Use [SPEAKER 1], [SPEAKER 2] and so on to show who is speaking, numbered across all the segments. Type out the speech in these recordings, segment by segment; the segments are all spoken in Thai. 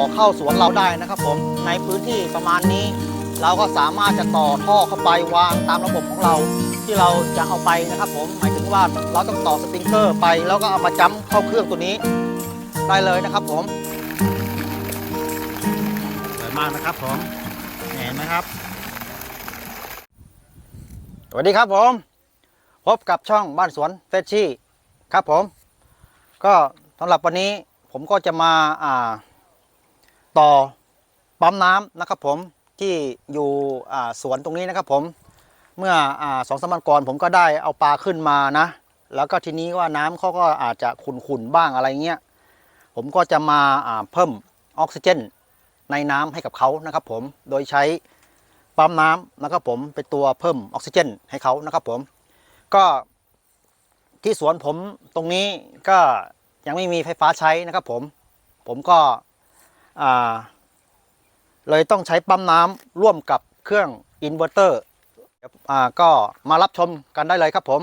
[SPEAKER 1] อเข้าสวนเราได้นะครับผมในพื้นที่ประมาณนี้ เราก็สามารถจะต่อท่อเข้าไปวางตามระบบของเราที่เราจะเอาไปนะครับผมหมายถึงว่าเราต้องต่อสปริงเกอร์ไป แล้วก็เอามาจ้ำเข้าเครื่องตัวนี้ได้เลยนะครับผมสวยมากนะครับผมเห็นไหมครับสวัสดีครับผมพบกับช่องบ้านสวนเฟชชี่ครับผม ก็สำหรับวันนี้ผมก็จะมาอ่า ต่อปั๊มน้ำนะครับผมที่อยู่สวนตรงนี้นะครับผมเมื่ออสองสามวันก่อนผมก็ได้เอาปลาขึ้นมานะ แล้วก็ทีนี้ว่าน้ำเขาก็อาจจะขุ่นๆบ้างอะไรเงี้ยผมก็จะมาเพิ่มออกซิเจนในน้ำให้กับเขานะครับผม โดยใช้ปั๊มน้ำนะครับผมเป็นตัวเพิ่มออกซิเจนให้เขานะครับผม ก็ที่สวนผมตรงนี้ก็ยังไม่มีไฟฟ้าใช้นะครับผม ผมก็ เลยต้องใช้ปั๊มน้ำร่วมกับเครื่องอินเวอร์เตอร์ก็มารับชมกันได้เลยครับผม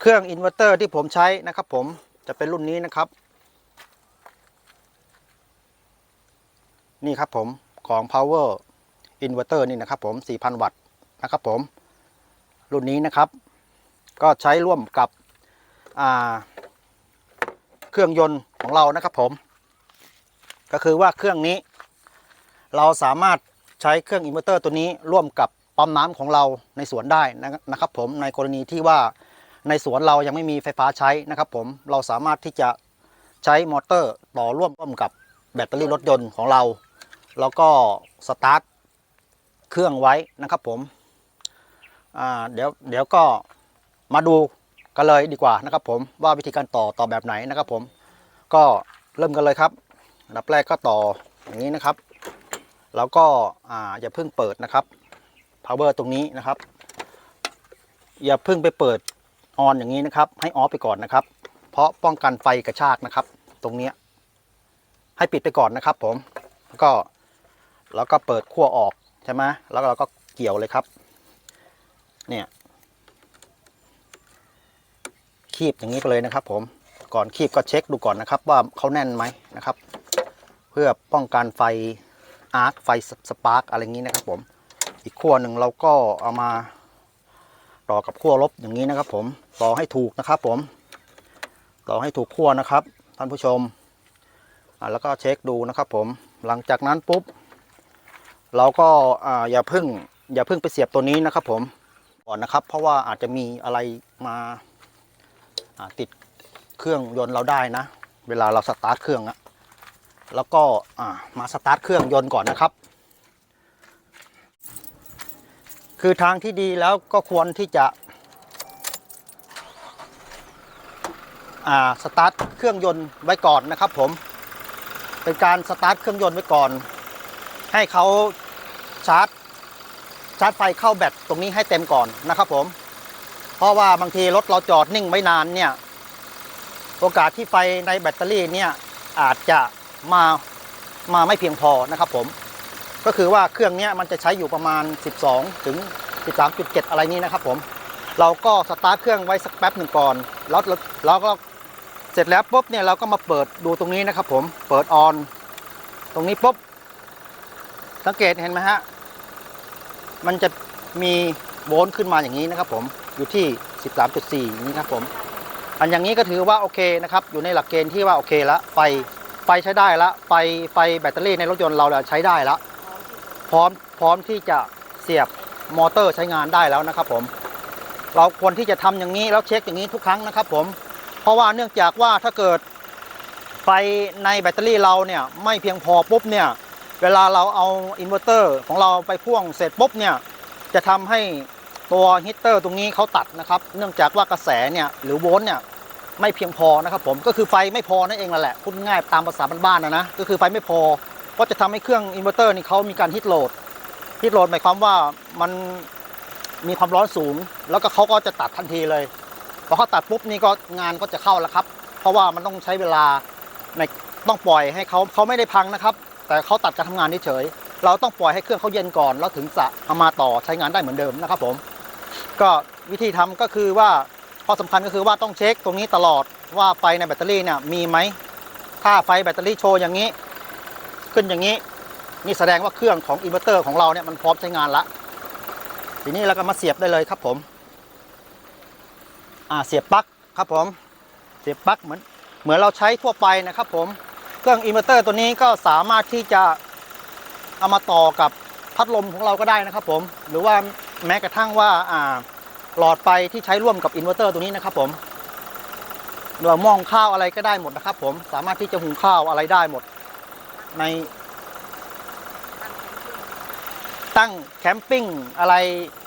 [SPEAKER 1] เครื่องอินเวอร์เตอร์ที่ผมใช้นะครับผมจะเป็นรุ่นนี้นะครับ นี่ครับผมของ power inverter นี่นะครับผม 4,000 วัตต์นะครับผม รุ่นนี้นะครับ ก็ใช้ร่วมกับเครื่องยนต์ของเรานะครับผม ก็คือว่าเครื่องนี้ เราสามารถใช้เครื่องอินเวอร์เตอร์ตัวนี้ร่วมกับปั๊มน้ำของเราในสวนได้นะครับผมในกรณีที่ว่าในสวนเรายังไม่มีไฟฟ้าใช้นะครับผมเราสามารถที่จะใช้มอเตอร์ต่อร่วมร่วมกับแบตเตอรี่รถยนต์ของเรา แล้วก็สตาร์ทเครื่องไว้นะครับผมเดี๋ยวเดี๋ยวก็ มาดูกันเลยดีกว่านะครับผมว่าวิธีการต่อต่อแบบไหนนะครับผมก็เริ่มกันเลยครับอันดับแรกก็ต่ออย่างนี้นะครับ แล้วก็อ่าอย่าเพิ่งเปิดนะครับ power ตรงนี้นะครับ อย่าเพิ่งไปเปิดออนอย่างนี้นะครับ ให้ออฟไปก่อนนะครับ เพราะป้องกันไฟกระชากนะครับ ตรงเนี้ให้ปิดไปก่อนนะครับ ผมแล้วก็แล้วก็เปิดขั้วออกใช่ไหมแล้วเราก็เกี่ยวเลยครับ เนี่ย คีบอย่างนี้ไปเลยนะครับ ผมก่อนคีบก็เช็คดูก่อนนะครับ ว่าเขาแน่นไหมนะครับ เพื่อป้องกันไฟอาร์คไฟสปาร์กอะไรอย่างนี้นะครับ ผมอีกขั้วหนึ่งเราก็เอามาต่อกับขั้วลบอย่างนี้นะครับ ผมต่อให้ถูกนะครับ ผมต่อให้ถูกขั้วนะครับ ท่านผู้ชมแล้วก็เช็คดูนะครับ ผมหลังจากนั้นปุ๊บ เราก็ออย่าเพึ่งอย่าเพึ่งไปเสียบตัวนี้นะครับ ผมก่อนนะครับ เพราะว่าอาจจะมีอะไรมา ติดเครื่องยนต์เราได้นะ เวลาเราสตาร์ทเครื่องอะแล้วก็มาสตาร์ทเครื่องยนต์ก่อนนะครับ คือทางที่ดีแล้วก็ควรที่จะสตาร์ทเครื่องยนต์ไว้ก่อนนะครับผม เป็นการสตาร์ทเครื่องยนต์ไว้ก่อน ให้เขาชาร์จชาร์จไฟเข้าแบตตรงนี้ให้เต็มก่อนนะครับผม เพราะว่าบางทีรถเราจอดนิ่งไว้นานเนี่ย โอกาสที่ไฟในแบตเตอรี่เนี่ยอาจจะมามาไม่เพียงพอนะครับผม ก็คือว่าเครื่องนี้มันจะใช้อยู่ประมาณ 12 ถึง 13.7 อะไรนี้นะครับผม เราก็สตาร์ทเครื่องไว้สักแป๊บหนึ่งก่อน แล้วเราเราก็เสร็จแล้วปุ๊บเนี่ยเราก็มาเปิดดูตรงนี้นะครับผม เปิดออน ตรงนี้ปุ๊บ สังเกตเห็นไหมฮะ มันจะมีโวลต์ขึ้นมาอย่างนี้นะครับผม อยู่ที่ 13.4 นี่ครับผม อันอย่างนี้ก็ถือว่าโอเคนะครับอยู่ในหลักเกณฑ์ที่ว่าโอเคแล้วไฟไฟใช้ได้แล้วไฟไฟแบตเตอรี่ในรถยนต์เราเนี่ยใช้ได้แล้วพร้อมพร้อมที่จะเสียบมอเตอร์ใช้งานได้แล้วนะครับผม เราควรที่จะทำอย่างนี้แล้วเช็คอย่างนี้ทุกครั้งนะครับผม เพราะว่าเนื่องจากว่าถ้าเกิดไฟในแบตเตอรี่เราเนี่ยไม่เพียงพอปุ๊บเนี่ยเวลาเราเอาอินเวอร์เตอร์ของเราไปพ่วงเสร็จปุ๊บเนี่ยจะทำให้ ตัวฮีตเตอร์ตรงนี้เขาตัดนะครับ เนื่องจากว่ากระแสเนี่ยหรือโวลต์เนี่ยไม่เพียงพอนะครับผมก็คือไฟไม่พอนั่นเองแหละพูดง่ายตามภาษาบ้านๆนะนะก็คือไฟไม่พอก็จะทำให้เครื่องอินเวอร์เตอร์นี่เขามีการฮีทโหลดฮีทโหลดหมายความว่ามันมีความร้อนสูง แล้วก็เขาก็จะตัดทันทีเลยพอเขาตัดปุ๊บนี่ก็งานก็จะเข้าแล้วครับ เพราะว่ามันต้องใช้เวลาในต้องปล่อยให้เขาเขาไม่ได้พังนะครับ แต่เขาตัดการทำงานเฉยเราต้องปล่อยให้เครื่องเขาเย็นก่อนแล้วถึงจะเอามาต่อใช้งานได้เหมือนเดิมนะครับผม ก็วิธีทำก็คือว่าข้อสำคัญก็คือว่าต้องเช็คตรงนี้ตลอดว่าไฟในแบตเตอรี่เนี่ยมีไหมถ้าไฟแบตเตอรี่โชว์อย่างนี้ ขึ้นอย่างนี้ นี่แสดงว่าเครื่องของอินเวอร์เตอร์ของเราเนี่ยมันพร้อมใช้งานละทีนี้เราก็มาเสียบได้เลยครับผมอ่าเสียบปลั๊กครับผมเสียบปลั๊กเหมือนเหมือนเราใช้ทั่วไปนะครับผมเครื่องอินเวอร์เตอร์ตัวนี้ก็สามารถที่จะเอามาต่อกับพัดลมของเราก็ได้นะครับผม หรือว่า แม้กระทั่งว่าหลอดไฟที่ใช้ร่วมกับอินเวอร์เตอร์ตัวนี้นะครับผมหรือหม้องข้าวอะไรก็ได้หมดนะครับ ผมสามารถที่จะหุงข้าวอะไรได้หมด ในตั้งแคมปิ้งอะไร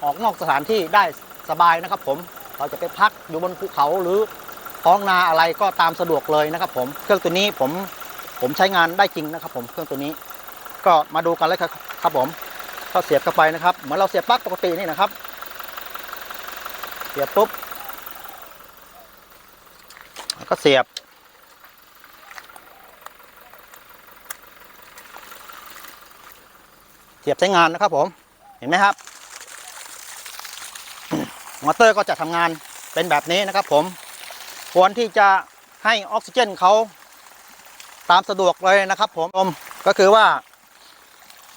[SPEAKER 1] ออกนอกสถานที่ได้สบายนะครับ ผมเราจะไปพักอยู่บนภูเขาหรือท้องนาอะไรก็ตามสะดวกเลยนะครับ ผมเครื่องตัวนี้ผมผมใช้งานได้จริงนะครับ ผมเครื่องตัวนี้ ก็มาดูกันเลยครับครับผม ก็เสียบเข้าไปนะครับเหมือนเราเสียบปลั๊กปกตินี่นะครับ เสียบปุ๊บแล้วก็เสียบ เสียบใช้งานนะครับผมเห็นไหมครับมอเตอร์ก็จะทำงานเป็นแบบนี้นะครับผมควรที่จะให้ออกซิเจนเขาตามสะดวกเลยนะครับผมก็คือว่า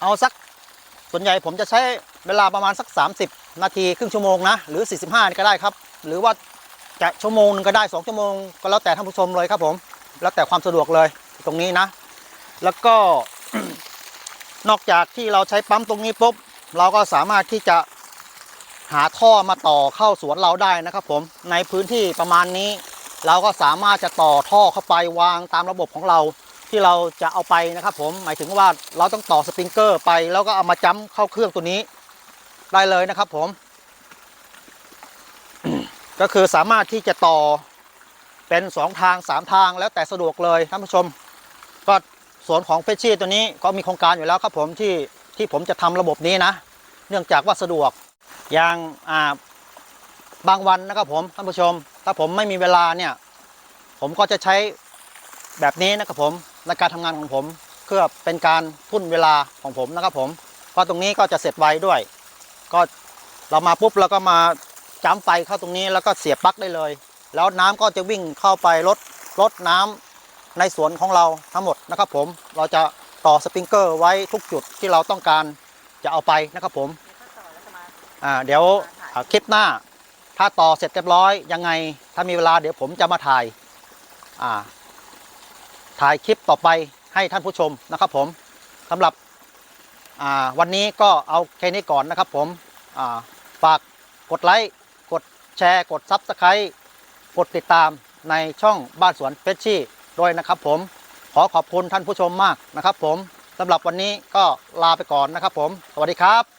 [SPEAKER 1] เอาสัก ส่วนใหญ่ผมจะใช้เวลาประมาณสัก 30 นาทีครึ่งชั่วโมงนะ หรือ 45ก็ได้ครับ หรือว่าจะชั่วโมงหนึงก็ได้ 2 ชั่วโมง ก็แล้วแต่ท่านผู้ชมเลยครับผม แล้วแต่ความสะดวกเลยตรงนี้นะ แล้วก็นอกจากที่เราใช้ปั๊มตรงนี้ปุ๊บเราก็สามารถที่จะหาท่อมาต่อเข้าสวนเราได้นะครับผมในพื้นที่ประมาณนี้ เราก็สามารถจะต่อท่อเข้าไปวางตามระบบของเรา ที่เราจะเอาไปนะครับ ผมหมายถึงว่าเราต้องต่อสปริงเกอร์ไป แล้วก็เอามาจ้ำเข้าเครื่องตัวนี้ได้เลยนะครับ ผม ก็คือสามารถที่จะต่อเป็น 2 ทาง 3 ทางแล้วแต่สะดวกเลยท่านผู้ชม ก็สวนของเฟชชี่ตัวนี้ก็มีโครงการอยู่แล้วครับผมที่ที่ผมจะทำระบบนี้นะ เนื่องจากว่าสะดวกอย่างอ่าบางวันนะครับผมท่านผู้ชม ถ้าผมไม่มีเวลาเนี่ย ผมก็จะใช้แบบนี้นะครับผมในการทำงานของผมเพื่อเป็นการทุ่นเวลาของผมนะครับผมเพราะตรงนี้ก็จะเสร็จไวด้วย ก็เรามาปุ๊บเราก็มาจ้ำไฟเข้าตรงนี้แล้วก็เสียบปลั๊กได้เลย แล้วน้ำก็จะวิ่งเข้าไปลดลดน้ำในสวนของเราทั้งหมดนะครับผมเราจะต่อสปริงเกอร์ไว้ทุกจุดที่เราต้องการจะเอาไปนะครับผมอ่าเดี๋ยวคลิปหน้า ถ้าต่อเสร็จเรียบร้อยยังไง ถ้ามีเวลาเดี๋ยวผมจะมาถ่ายอ่า ถ่ายคลิปต่อไปให้ท่านผู้ชมนะครับผมสำหรับวันนี้ก็เอาแค่นี้ก่อนนะครับผมฝากกดไลค์กดแชร์ กดซับสไครต์กดติดตามในช่องบ้านสวนเฟชชี่ด้วยนะครับผมขอขอบคุณท่านผู้ชมมากนะครับผมสำหรับวันนี้ก็ลาไปก่อนนะครับผม สวัสดีครับ